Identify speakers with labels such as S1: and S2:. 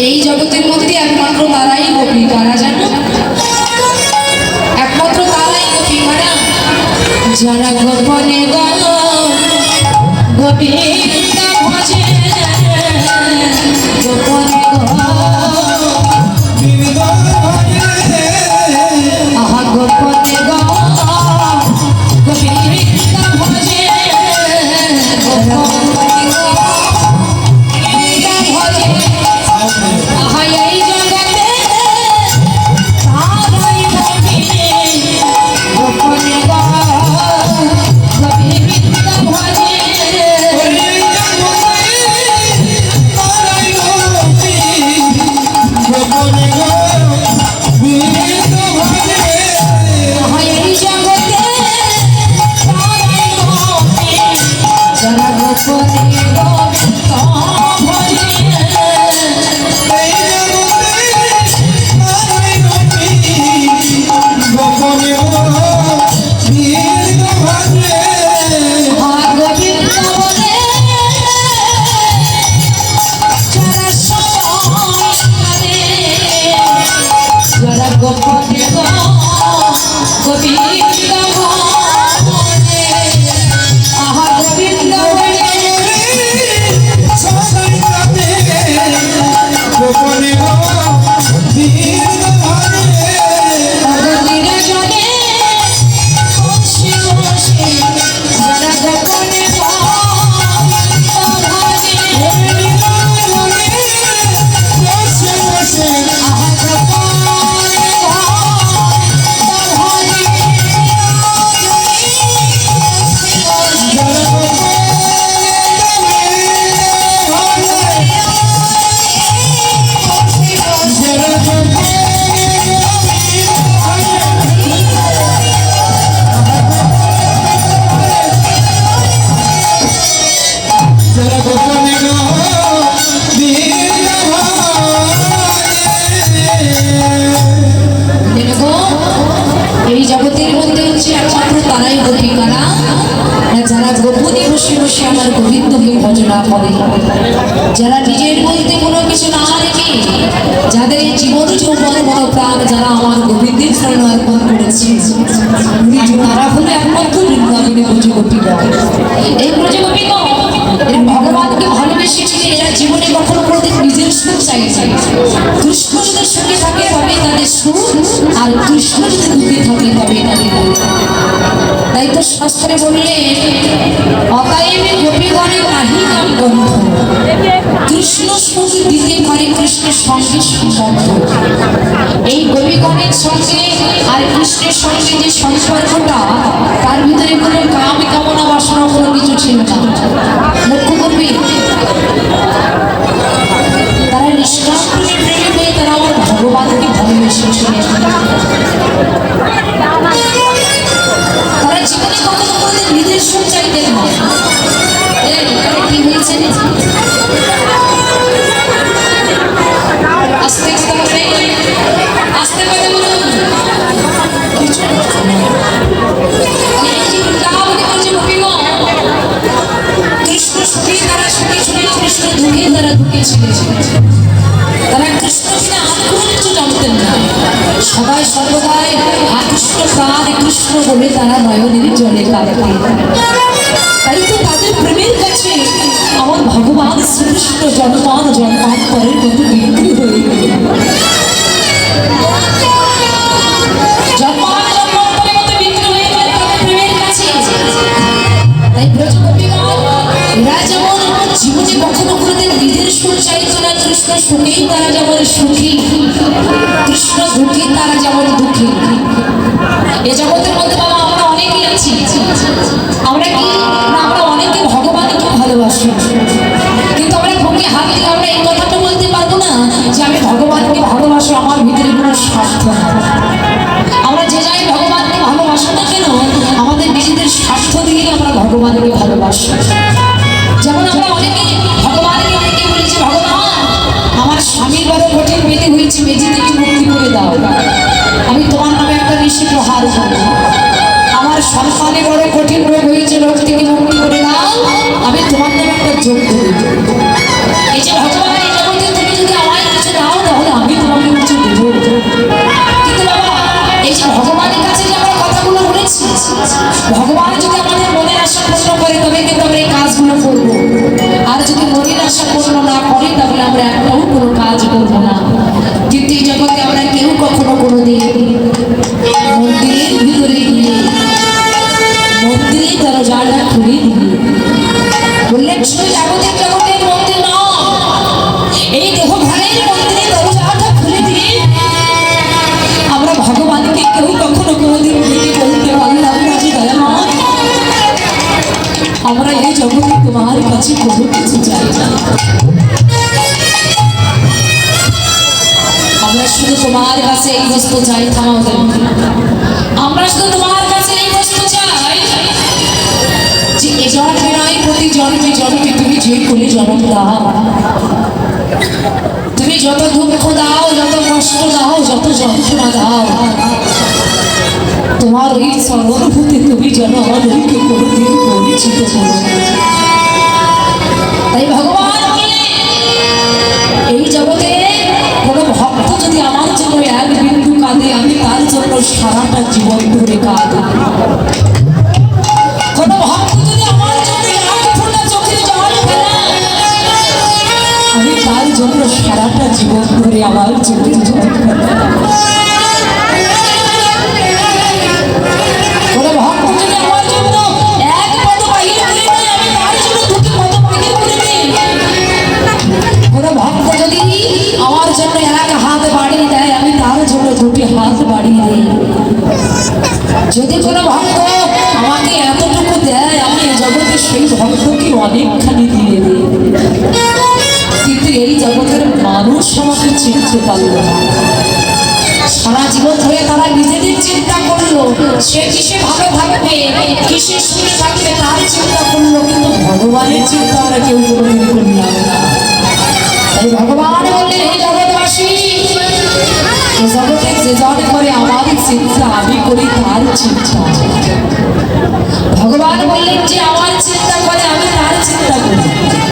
S1: এই জগতের মধ্যে যারা এই জগতের মধ্যে হচ্ছে একমাত্র তারাই গোপিকারা না যারা গোপনে বসে বসে আমার গোবিন্দকে ভজনা করে। যারা নিজের মধ্যে কোনো কিছু না রেখে যাদের জীবন যৌবন মনো প্রাণ যারা আমার গোবিন্দের শরণ অর্পণ করেছে তারা হলো একমাত্র বৃন্দাবনে ব্রজ গোপীগণ এই গোপীগণ ভগবানকে ভালোবেসেছিল এরা জীবনে কখনো কোনোদিন নিজের সুখ চাইছে যদি সুখে থাকে তবে তাদের সুখ আর কৃষ্ণ শাস্ত্রে বললে অকায়েমে গোপীগণে নাহি নাম বন্ধ কৃষ্ণ সুখ দিতে পারে কৃষ্ণের সঙ্গে সম্বন্ধ এই গোপীগণের সঙ্গে আর কৃষ্ণের সঙ্গে যে সম্পর্কটা, তার ভিতরে কোনো কাম কামনা বাসনা কোনো কিছু ছিল না। লক্ষ্য করবি? তারা নিষ্কাম প্রেমে তারা আমার ভগবানকে ভালোবেসেছিলেন তারা ঢুকেছিলেন ছিল তারা কৃষ্ণ আগ্রহ জানতেন না। সবাই সর্বদাই আকৃষ্ট প্রাণ কৃষ্ণ বলে তারা নয়নের জলে কাঁদতেন তাই তো তাদের প্রেমের কাছে আমার ভগবান শ্রীকৃষ্ণ জন্মান জন্মান্তরের মতো বিক্রি হয়ে গেল। কৃষ্ণ সুখেই তারা যেমন সুখী। কৃষ্ণ দুঃখী তারা যেমন দুঃখী। এ জগতের মধ্যে বাবা, আমরা অনেকেই আছি। আমরা কি আমরা অনেকে ভগবানকে ভালোবাসি? কিন্তু আমরা বুকে হাত দিয়ে আমরা এই কথাটা বলতে পারব না যে আমি ভগবানকে ভালোবাসি, আমার ভিতরে কোনো স্বার্থ আমরা যে যাই ভগবানকে ভালোবাসি না কেন, আমাদের নিজেদের স্বার্থ দিয়ে আমরা ভগবানকে ভালোবাসি। বড় কঠিন বেদি হয়েছে বেদি থেকে মুক্তি করে দাও। আমি তোমার নামে একটা নিশ্চিত হার আমার সন্তানে বড় কঠিন তোমার কাছে এই বস্তু চাই, থামাও আমরা শুধু তোমার কাছে এই বস্তু চাই। যে এ জন্মে নয় প্রতি জন্মে জন্মে তুমি যে করে জন্ম দাও। তুমি যত দুঃখ দাও, যত কষ্ট দাও, যত যন্ত্রণা দাও। তোমার ওই সর্বভূতি তুমি যেন আমাদেরকে পরিচিত করো। আমার জন্য এক বিন্দু কাঁদে, আমি তার জন্য সারাটা জীবন ধরে কাঁদ। আমি তার জন্য সারাটা জীবন ধরে আমার হাত বাড়িয়ে দিই যদি কোনো ভক্ত আমাকে এতটুকু দেয়, আমি এই জগতে সেই ভক্তকে অনেকখানি দিয়ে দিই কিন্তু এই জগতের মানুষ আমাকে চিনতে পারল না। সারা জীবন ধরে তারা নিজেদের চিন্তা করল, সে কিসে ভালো থাকবে, কিসে সুখে থাকবে তার চিন্তা করল, কিন্তু ভগবানের চিন্তা আমরা কেউ কোনোদিন করলাম না।